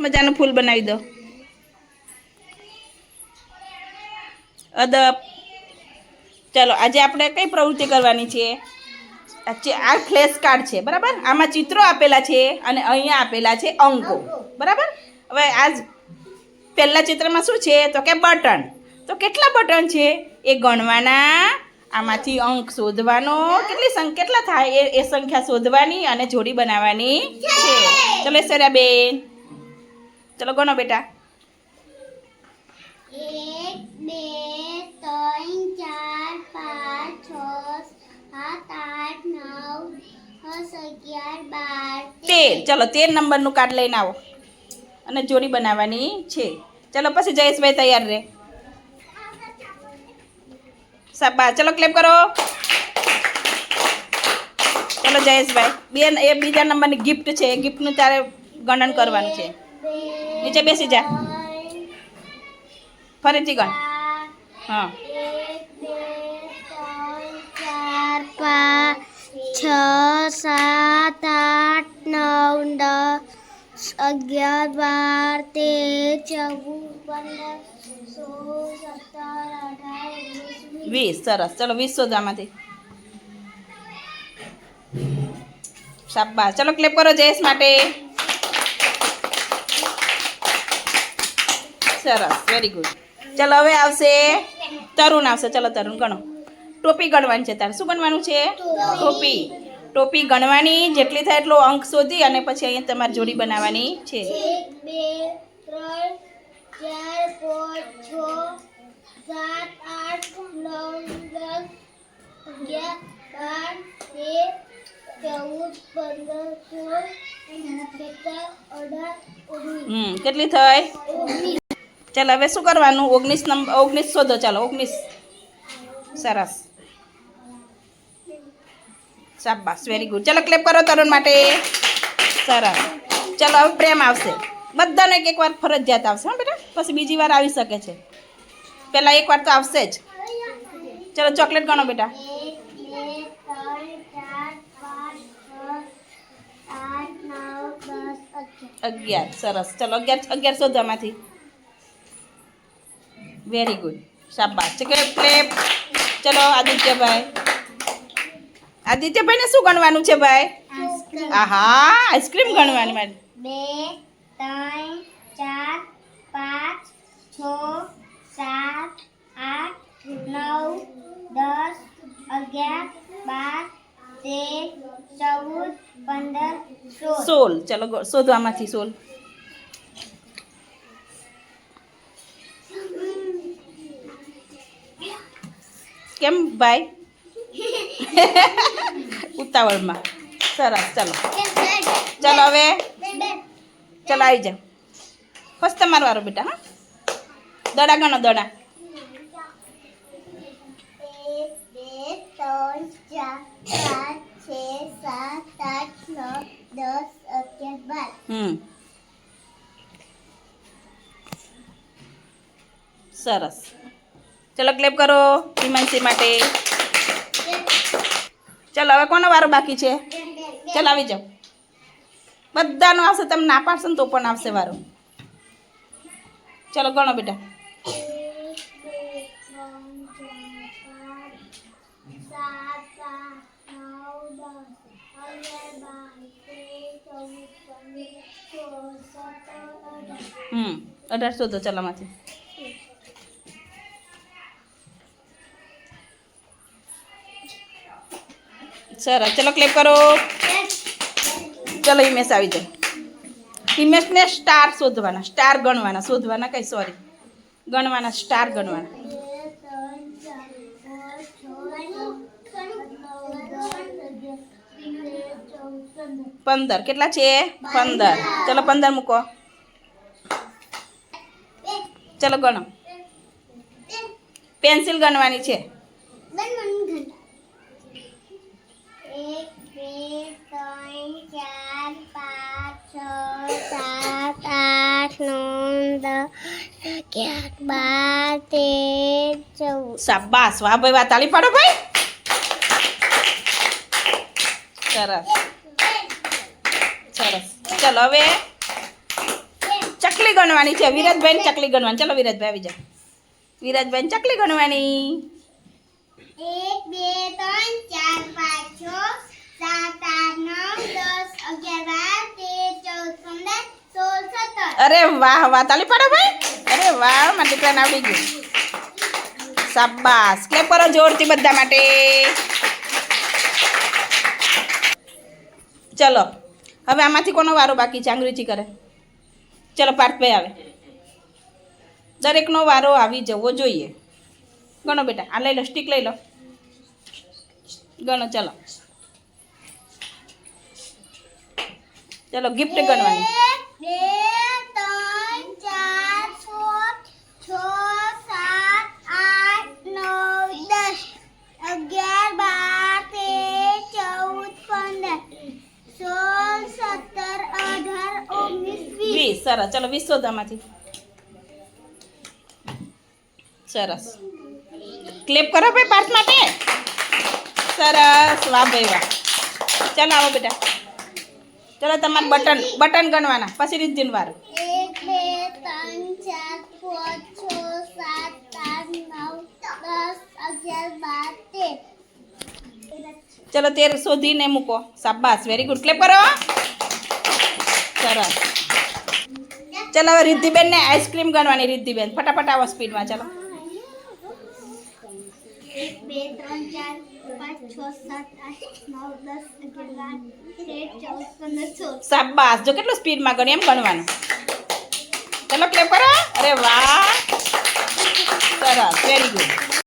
મજાનું ફૂલ બનાવી દો. અદબ. ચલો, આજે આપણે કઈ પ્રવૃત્તિ કરવાની છે? આ આ ફ્લેશ કાર્ડ છે, બરાબર? આમાં ચિત્રો આપેલા છે અને અહીંયા આપેલા છે અંકો, બરાબર? હવે આજ પહેલા ચિત્રમાં શું છે? તો કે બટન. તો કેટલા બટન છે? એ ગણવાના. આમાંથી અંક શોધવાનો. કેટલી સંખ્યા, કેટલા થાય? એ એ સંખ્યા શોધવાની અને જોડી બનાવવાની છે. ચલો સરાબેન બેન. ચલો ગણો બેટા. એક બે ત્રણ ચાર પાંચ છ સાત આઠ નવ દસ અગિયાર બાર તેર. ચલો તેર નંબરનું કાર્ડ લઈને આવો. અને જોડી બનાવવાની છે. ચલો પછી જયેશભાઈ તૈયાર રહે. સાબા ચલો ક્લેપ કરો. ચલો જયેશભાઈ. બે એ બીજા નંબરની ગિફ્ટ છે. એ ગિફ્ટનું તારે ગણન કરવાનું છે. નીચે બેસી જા. ફરીથી ગણ હા. છ સાત આઠ નવ દસ અગિયાર બાર તેર ચૌદ પંદર વીસ, સરસ. ચલો, વીસ આમાંથી. શાબાશ. ચલો ક્લેપ કરો જયેશ માટે. સરસ વેરી ગુડ ચલો હવે આવશે તરુણ આવશે. ચલો તરુણ ગણો. ટોપી ગણવાની છે તારે. શું ગણવાનું છે? ટોપી. ટોપી ગણવાની જેટલી થાય એટલો અંક શોધી અને પછી અહીંયા તમારે જોડી બનાવવાની છે. કેટલી ઓગણીસ. ચાલો, હવે શું કરવાનું? ઓગણીસ નંબર ઓગણીસ શોધો, ચાલો, ઓગણીસ. સરસ. શાબાસ વેરી ગુડ ચાલો ક્લેપ કરો તરુણ માટે. સરસ. ચાલો, હવે પ્રેમ આવશે. બધાને એક એક વાર ફરજિયાત આવશે, હા, બેટા. પછી બીજી વાર આવી શકે છે. પહેલાં એક વાર તો આવશે જ. ચાલો, ચોકલેટ ગણો, બેટા. અગિયાર. સરસ. ચાલો, અગિયાર અગિયાર શોધો આમાંથી. વેરી ગુડ શાબાશ. ક્લેપ ક્લેપ ચલો આદિત્યભાઈ. આદિત્યભાઈને શું ગણવાનું છે ભાઈ? આહા આઈસ્ક્રીમ ગણવાની મારી. બે ત્રણ ચાર પાંચ છ સાત આઠ નવ દસ અગિયાર બાર તેર ચૌદ પંદર સોળ. સોળ. ચલો શોધવામાંથી શોધો કેમ ભાઈ? ઉતાવળમાં. સરસ, ચલો. ચલો હવે. ચલો, આવી જાઓ. ફસ્ત મારવારો બેટા, હા. દડા ગણો દડા. હમ. સરસ. ચલો ક્લેપ કરો, હિમાંશી માટે. ચલો, હવે કોનો વારો બાકી છે? ચલો, આવી જાઓ. બધાનો આવશે, તમે ના પાડશો ને તો પણ આવશે વારો. ચલો, ગણો બેટા. હમ, અઢારસો તો ચાર પાંચ સાત આઠ નવ દસ અગિયાર બાર તેર ચૌદ પંદર સોળ સત્તર અઢાર હમ અઢારસો તો ચલામાંથી સરસ. ચલો ક્લેપ કરો. ચલો હિમેશ આવી જાય. હિમેશને સ્ટાર શોધવાના સ્ટાર ગણવાના, શોધવાના કઈ સોરી ગણવાના સ્ટાર ગણવાના. પંદર. કેટલા છે? પંદર. ચલો પંદર મૂકો. ચલો ગણો. પેન્સિલ ગણવાની છે. એક બે ત્રણ ચાર પાંચ છ સાત આઠ નવ દસ અગિયાર બાર તેર ચૌદ શાબાશ વાહ ભાઈ વાહ તાળી પાડો ભાઈ સરસ સરસ ચલો હવે ગણવાની છે વિરાજભાઈ ચકલી ગણવાની ચલો વિરાજભાઈ આવી જાઓ વિરાજભાઈ ચકલી ગણવાની એક બે ત્રણ ચાર પાંચ છ સાત આઠ નવ દસ અગિયાર બાર તેર ચૌદ પંદર સોળ સત્તર અરે વાહ વાહ, તાલી પાડો ભાઈ. અરે વાહ, મારા દીકરાને આવડી ગયું. શાબાશ. ક્લેપ કરો જોરથી બધા માટે. ચલો, હવે આમાંથી કોનો વારો બાકી છે? અંગ્રેજી કરે. ચલો, પાર્થભાઈ આવે. દરેકનો વારો આવી જવો જોઈએ. ગણો બેટા, આ લઈ લો સ્ટીક લઈ લો. ગણો, ચલો. સત્તર અઢાર ઓગણીસ વીસ. સરસ. ચલો વીસ શોધો સરસ. ક્લેપ કરો ભાઈ પાર્થ માટે સરસ. વાહ ભાઈ વાહ. ચાલો આવો બેટા. ચલો તમારે બટન બટન ગણવાના પછી રીતિન વારું એક બે ત્રણ ચાર પાંચ છ સાત આઠ નવ દસ અગિયાર બાર તેર ચલો તેર શોધીને મૂકો શાબાશ વેરી ગુડ ક્લેપ કરો સરસ ચલો હવે રિદ્ધિબેનને આઈસ્ક્રીમ ગણવાની રિદ્ધિબેન ફટાફટ આવો સ્પીડમાં ચલો એક બે ત્રણ ચાર શાબાશ જો કેટલું સ્પીડમાં ગણી એમ ગણવાનું. ચલો ક્લેપ કરો. અરે વાહ. સરસ. Very good